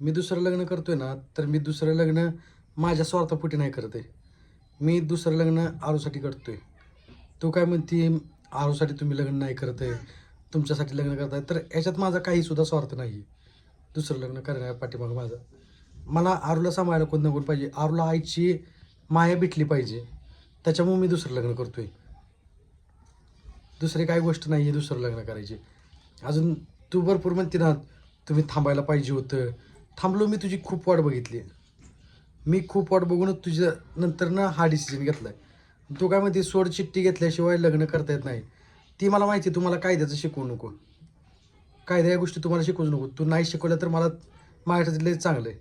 मी दुसरं लग्न करतोय ना तर मी दुसरं लग्न माझ्या स्वार्थापोटी नाही करत आहे. मी दुसरं लग्न आरूसाठी करतोय. तू काय म्हणते आरूसाठी तुम्ही लग्न नाही करत आहे. तुमच्यासाठी लग्न करताय तर याच्यात माझा काहीसुद्धा स्वार्थ नाही. दुसरं लग्न करण्या पाठीमागं माझा. मला आरूला सांभाळायला कोण ना कोण पाहिजे? आरूला आईची माया भेटली पाहिजे. त्याच्यामुळे मी दुसरं लग्न करतोय. दुसरी काय गोष्ट नाही आहे दुसरं लग्न करायची. अजून तू भरपूर म्हणते ना तुम्ही थांबायला पाहिजे होतं. थांबलो मी तुझी खूप वाट बघितली. मी खूप वाट बघूनच तुझ्या नंतर ना हा डिसिजन घेतलाय. तू काय म्हणते सोड चिठ्ठी घेतल्याशिवाय लग्न करता येत नाही. ती मला माहिती आहे, तुम्हाला कायद्याचं शिकवू नको. कायदा या गोष्टी तुम्हाला शिकवूच नको. तू नाही शिकवल्या तर मला माझ्यासाठी लय चांगलं आहे.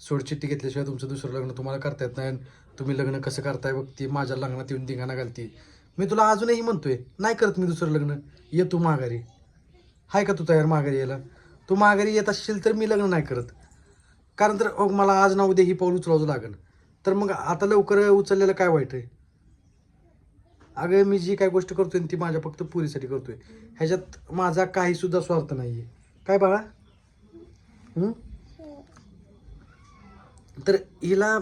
सोड चिठ्ठी घेतल्याशिवाय तुमचं दुसरं लग्न तुम्हाला करता येत नाही. तुम्ही लग्न कसं करताय बघ ती माझ्या लग्नात येऊन धिंगाणा घालती. मी तुला अजूनही म्हणतोय नाही करत मी दुसरं लग्न. ये तू माघारी. आहे का तू तयार माघारी यायला? तू माघारी येत असशील तर मी लग्न नाही करत. कारण तर मला आज ना उद्या ही पाऊल उचलावं लागेल तर मग आता लवकर उचललेलं काय वाईट आहे? अगं मी जी काय गोष्ट करतोय ती माझ्या फक्त पुरीसाठी करतोय. ह्याच्यात माझा काही सुद्धा स्वार्थ नाही आहे काय बाळा? तर हिला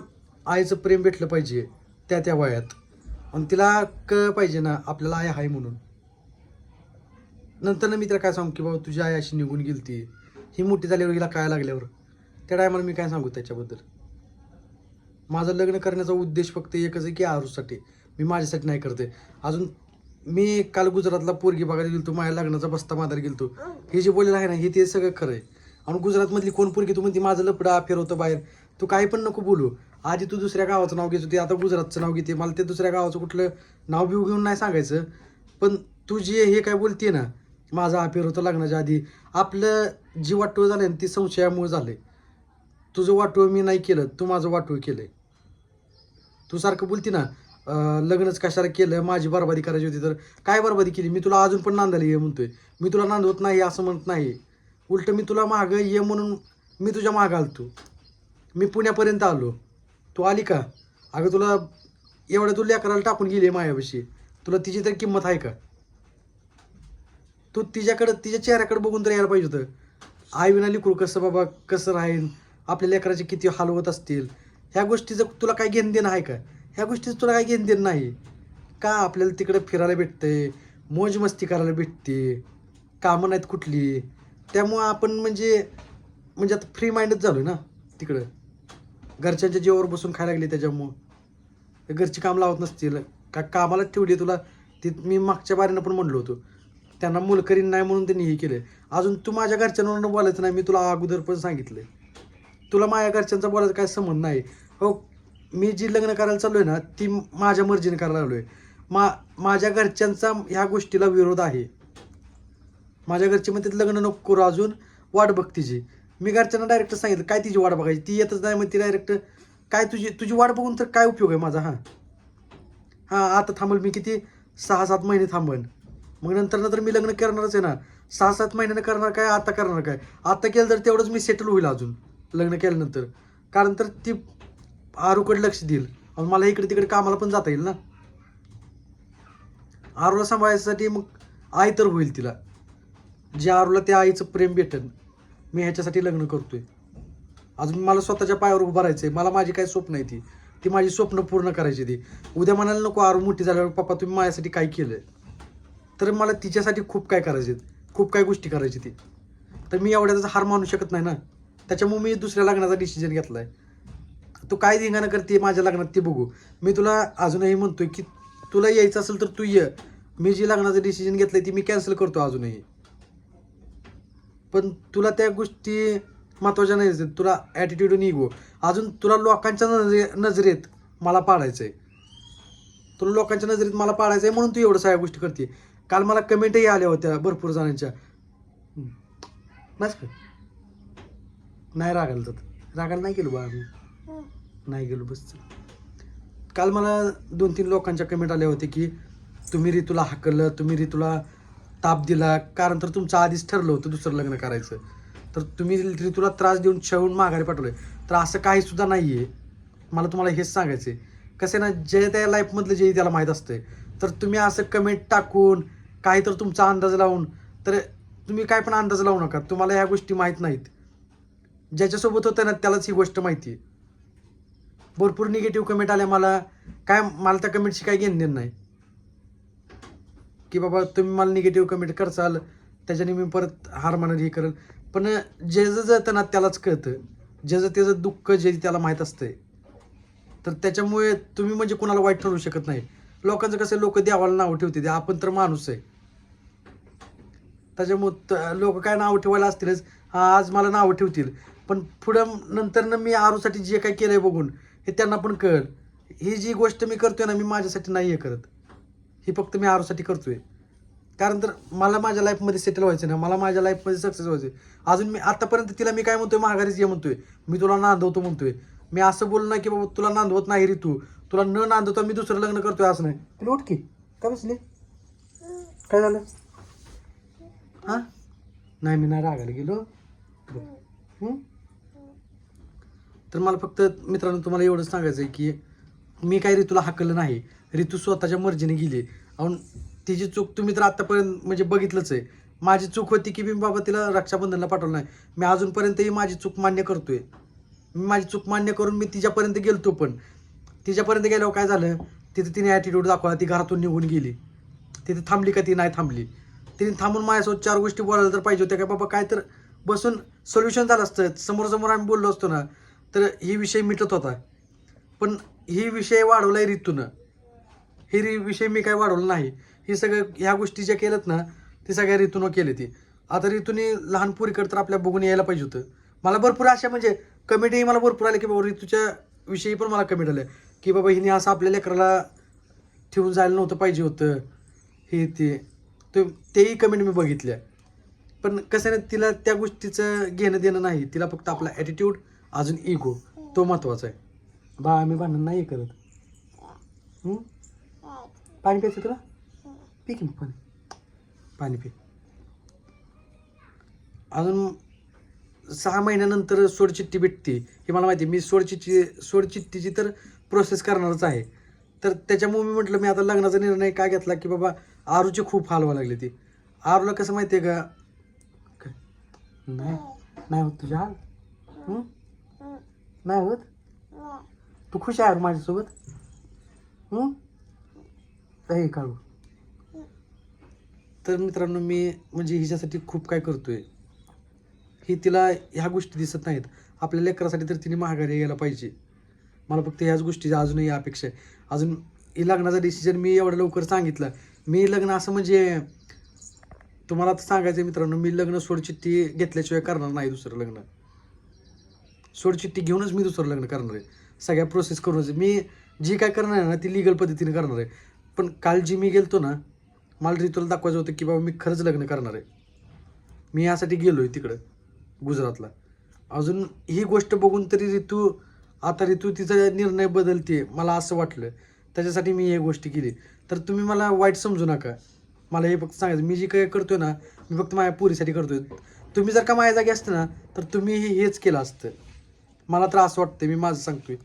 आईचं प्रेम भेटलं पाहिजे त्या त्या वयात. आणि तिला कळ पाहिजे ना आपल्याला आई आहे म्हणून. नंतर ना मी तिला काय सांगू की बाबा तुझी आई अशी निघून गेली ती ही मोठी झाल्यावर हिला काय लागल्यावर. त्या टायमाला मी काय सांगू त्याच्याबद्दल? माझं लग्न करण्याचा उद्देश फक्त एकच आहे की आरूसाठी. मी माझ्यासाठी नाही करते. अजून मी काल गुजरातला पोरगी बघायला गेलो माझ्या लग्नाचा बस्ता मादार गेलतो. हे जे बोललेलं आहे ना हे ते सगळं खरं आहे. आणि गुजरातमधली कोण पोरगी तू म्हणते माझं लपडा फिरवतं बाहेर. तू काही पण नको बोलू. आधी तू दुसऱ्या गावाचं नाव घेत होती आता गुजरातचं नाव घेते. मला ते दुसऱ्या गावाचं कुठलं नाव बिव घेऊन नाही सांगायचं. पण तू जे हे काय बोलते ना माझा पेरू होतं लग्नाच्या आधी. आपलं जी वाटोळ झालं ना ती संशयामुळे झालंय. तुझं वाटोळ मी नाही केलं तू माझं वाटोळ आहे तू सारखं बोलती ना लग्नच कशाला केलं माझी बरबादी करायची होती तर काय बरबादी केली? मी तुला अजून पण नांदायला ये म्हणतोय. मी तुला नांदवत नाही असं म्हणत नाही उलट मी तुला मागं ये म्हणून मी तुझ्या मागं आलतो. मी पुण्यापर्यंत आलो. तू आली का? अगं तुला एवढ्या तू लेकराला टाकून गेली मायापाशी. तुला तिची तर किंमत आहे का? तू तिच्याकडं तिच्या चेहऱ्याकडे बघून तर यायला पाहिजे होतं. आई विना लिखू कसं बाबा कसं राहील आपल्या लेकराचे किती हाल होत असतील? ह्या गोष्टीचं तुला काय घेणं देणं आहे का? ह्या गोष्टीचं तुला काय घेणं देणं नाही. का आपल्याला तिकडं फिरायला भेटतंय? मोज मस्ती करायला भेटते. कामं नाहीत कुठली. त्यामुळं आपण म्हणजे म्हणजे आता फ्री माइंडच झालो ना तिकडं. घरच्यांच्या जीवावर बसून खायला लागले त्याच्यामुळं. घरची काम लावत नसतील. का कामाला ठेवली तुला. ती मी मागच्या बारीनं पण म्हणलो होतो. त्यांना मुलकरीन नाही म्हणून त्यांनी हे केलं अजून तू माझ्या घरच्यांवरून बोलायचं नाही मी तुला अगोदर पण सांगितलंय. तुला माझ्या घरच्यांचा बोलायचा काय संबंध नाही. हो मी जी लग्न करायला चाललोय ना ती माझ्या मर्जीने करायला लागलोय. मा माझ्या घरच्यांचा ह्या गोष्टीला विरोध आहे. माझ्या घरचे म्हणतात लग्न नको करू अजून वाट बघ तिची. मी घरच्यांना डायरेक्ट सांगितलं काय तिची वाट बघायची? ती येतच नाही मग ती डायरेक्ट काय तुझी तुझी वाट बघून तर काय उपयोग आहे माझा हां? हां आता थांबल मी किती? सहा सात महिने थांबन. मग नंतर नंतर मी लग्न करणारच आहे ना. सहा सात महिन्यानं करणार काय आता करणार काय? आता केलं तर तेवढंच मी सेटल होईल अजून लग्न केल्यानंतर. कारण तर ती आरूकडे लक्ष देईल. आणि मला इकडे तिकडे कामाला पण जाता येईल ना. आरूला सांभाळायसाठी मग आई तर होईल तिला. जे आरूला त्या आईचं प्रेम भेटेल मी ह्याच्यासाठी लग्न करतोय. अजून मला स्वतःच्या पायावर उभं आहे मला माझी काय स्वप्न आहे ती. ती माझी स्वप्न पूर्ण करायची ती. उद्या म्हणायला नको आरू मोठी झाल्यावर पप्पा तुम्ही माझ्यासाठी काय आहे तर मला तिच्यासाठी खूप काय करायचे खूप काय गोष्टी करायची ती. तर मी एवढ्याचा हार मानू शकत नाही ना. त्याच्यामुळे मी दुसऱ्या लग्नाचा डिसिजन आहे तू काय धिंगाणं करते माझ्या लग्नात ते बघू. मी तुला अजूनही म्हणतोय की तुला यायचं असेल तर तू ये. मी जी लग्नाचं डिसिजन घेतलं ती मी कॅन्सल करतो अजूनही. पण तुला त्या गोष्टी महत्त्वाच्या नाही आहेत. तुला ॲटिट्यूड निघू अजून तुला लोकांच्या नजरे नजरेत मला पाडायचं आहे तुला लोकांच्या नजरेत मला पाडायचं आहे म्हणून तू एवढं सगळ्या गोष्टी करते. काल मला कमेंटही आल्या होत्या भरपूर जणांच्या. नाच का? नाही रागायला तर रागायला नाही गेलो बा आम्ही. नाही गेलो बस. काल मला दोन तीन लोकांच्या कमेंट आल्या होत्या की तुम्ही ऋतूला हाकललं तुम्ही ऋतूला ताप दिला. कारण तर तुमचं आधीच ठरलं होतं दुसरं लग्न करायचं. तर तुम्ही ऋतूला त्रास देऊन छळून माघारी पाठवलं तर असं काही सुद्धा नाही आहे मला तुम्हाला हेच सांगायचं आहे कसं आहे ना जे त्या लाईफमधलं जे त्याला माहीत असतंय. तर तुम्ही असं कमेंट टाकून काही तर तुमचा अंदाज लावून तर तुम्ही काय पण अंदाज लावू नका. तुम्हाला ह्या गोष्टी माहीत नाहीत. ज्याच्यासोबत होतं ना त्यालाच ही गोष्ट माहिती आहे भरपूर निगेटिव्ह कमेंट आल्या मला. काय मला त्या कमेंटची काय घेणं देणं नाही. की बाबा तुम्ही मला निगेटिव्ह कमेंट करचाल त्याच्याने मी परत हार मानर हे करेल. पण जे जे जातं ना त्यालाच कळतं. ज्याचं त्याचं दुःख जे त्याला माहीत असतंय. तर त्याच्यामुळे तुम्ही म्हणजे कोणाला वाईट ठरवू शकत नाही. लोकांचं कसं लोक देवाला नाव ठेवते ते आपण तर माणूस आहे. त्याच्यामुळं लोक काय नाव ठेवायला असतीलच. आज मला नावं ठेवतील. पण पुढं नंतर मी आरूसाठी जे काय आहे बघून हे त्यांना पण कळ ही जी गोष्ट मी करतोय ना मी माझ्यासाठी नाही आहे करत. ही फक्त मी आरूसाठी करतोय. कारण तर मला माझ्या लाईफमध्ये सेटल व्हायचं ना मला माझ्या लाईफमध्ये सक्सेस व्हायचं अजून मी आतापर्यंत तिला मी काय म्हणतोय? माघारीच ये म्हणतोय. मी तुला नांदवतो म्हणतोय. मी असं बोलणं ना की बाबा तुला नांदवत नाही रे तू. तुला न नांदवता मी दुसरं लग्न करतोय असं नाही. तुला उठ की काय बसले? काय झालं? हां? नाही मी नाही रागायला गेलो. बरं. तर मला फक्त मित्रांनो तुम्हाला एवढंच सांगायचं आहे की मी काही ऋतूला हाकलं नाही. ऋतू स्वतःच्या मर्जीने गेली. अहो तिची चूक तुम्ही तर आत्तापर्यंत म्हणजे बघितलंच आहे. माझी चूक होती की मी बाबा तिला रक्षाबंधनला पाठवलं नाही. मी अजूनपर्यंतही माझी चूक मान्य करतोय. मी माझी चूक मान्य करून मी तिच्यापर्यंत गेलतो पण. तिच्यापर्यंत गेल्यावर काय झालं? तिथं तिने ॲटिट्यूड दाखवला ती घरातून निघून गेली. तिथे थांबली का ती? नाही थांबली. तिने थांबून माझ्यासोबत चार गोष्टी बोलायला तर पाहिजे होत्या काय बाबा काय तर बसून सोल्युशन झालं असतं. समोर समोर आम्ही बोललो असतो ना तर ही विषय मिटत होता. पण ही विषय वाढवला आहे ऋतूनं हे रि- विषय मी काय वाढवलं नाही. हे सगळं ह्या गोष्टी ज्या केल्यात ना ते सगळ्या ऋतूनं केली ती. आता ऋतूने लहान पोरीकडे तर आपल्या बघून यायला पाहिजे होतं. मला भरपूर अशा म्हणजे कमेंटही मला भरपूर आले की बाबा ऋतूच्या विषयी पण मला कमेंट आलं की बाबा हिने असं आपल्या लेकराला ठेवून जायला नव्हतं पाहिजे होतं. हे ते. ते तेही कमेंट मी बघितल्या. पण कसं नाही तिला त्या गोष्टीचं घेणं देणं नाही. तिला फक्त आपला ॲटिट्यूड अजून इगो तो महत्त्वाचा आहे. बा आम्ही भांडण नाही करत. पाणी प्यायचं तुला? पी की मग पाणी. पाणी पी. अजून सहा महिन्यानंतर सोडचिठ्ठी भेटते. हे मला माहिती आहे. मी सोडचिठ्ठी सोडचिठ्ठीची तर प्रोसेस करणारच आहे. तर त्याच्यामुळे मी म्हटलं मी आता लग्नाचा निर्णय काय घेतला की बाबा आरूचे खूप हाल व्हायला लागले ते. आरूला कसं माहिती आहे का? काय? नाही. नाही होत तुझ्या हाल? नाही होत? तू खुश आहे माझ्यासोबत? हे काढू. तर मित्रांनो मी म्हणजे हिच्यासाठी खूप काय करतोय. हे तिला ह्या गोष्टी दिसत नाहीत. आपल्या लेकरासाठी तर तिने माघारी यायला पाहिजे. मला फक्त ह्याच गोष्टी अजूनही अपेक्षा आहे. अजून ही लग्नाचा डिसिजन मी एवढं लवकर सांगितलं. मी लग्न असं म्हणजे तुम्हाला आता सांगायचं आहे मित्रांनो मी लग्न सोडचिठ्ठी घेतल्याशिवाय करणार नाही दुसरं लग्न. सोडचिठ्ठी घेऊनच मी दुसरं लग्न करणार आहे. सगळ्या प्रोसेस करूनच मी जी काय करणार आहे ना ती लिगल पद्धतीने करणार आहे. पण काल जी मी गेलतो ना मला ऋतूला दाखवायचं होतं की बाबा मी खरंच लग्न करणार आहे. मी यासाठी गेलो आहे तिकडं. गुजरातला. अजून ही गोष्ट बघून तरी ऋतू आता ऋतू तिचा निर्णय बदलते मला असं वाटलं. त्याच्यासाठी मी हे गोष्टी केली. तर तुम्ही मला वाईट समजू नका. मला हे फक्त सांगायचं मी जी काही करतोय ना मी फक्त माझ्या पुरीसाठी करतोय. तुम्ही जर का माझ्या जागी असतं ना तर तुम्ही हे- हेच केलं असतं. मला तर असं वाटतं मी माझं सांगतोय.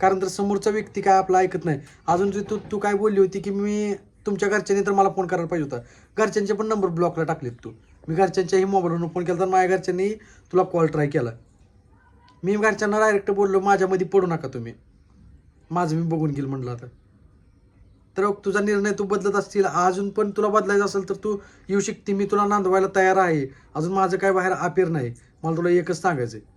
कारण तर समोरचा व्यक्ती काय आपला ऐकत नाही. अजून जी तू तू काय बोलली होती की मी तुमच्या घरच्यांनी तर मला फोन करायला पाहिजे होता. घरच्यांचे पण नंबर ब्लॉकला टाकलेत तू. मी घरच्यांच्याही मोबाईलवरून फोन केला तर माझ्या घरच्यांनी तुला कॉल ट्राय केला. मी घरच्यांना डायरेक्ट बोललो माझ्यामध्ये पडू नका तुम्ही. माझं मी बघून घेईल म्हटलं आता. तर तुझा निर्णय तू बदलत असतील अजून पण तुला बदलायचं असेल तर तू येऊ शकते. मी तुला नांदवायला तयार आहे. अजून माझं काय बाहेर अपेर नाही. मला तुला एकच सांगायचं आहे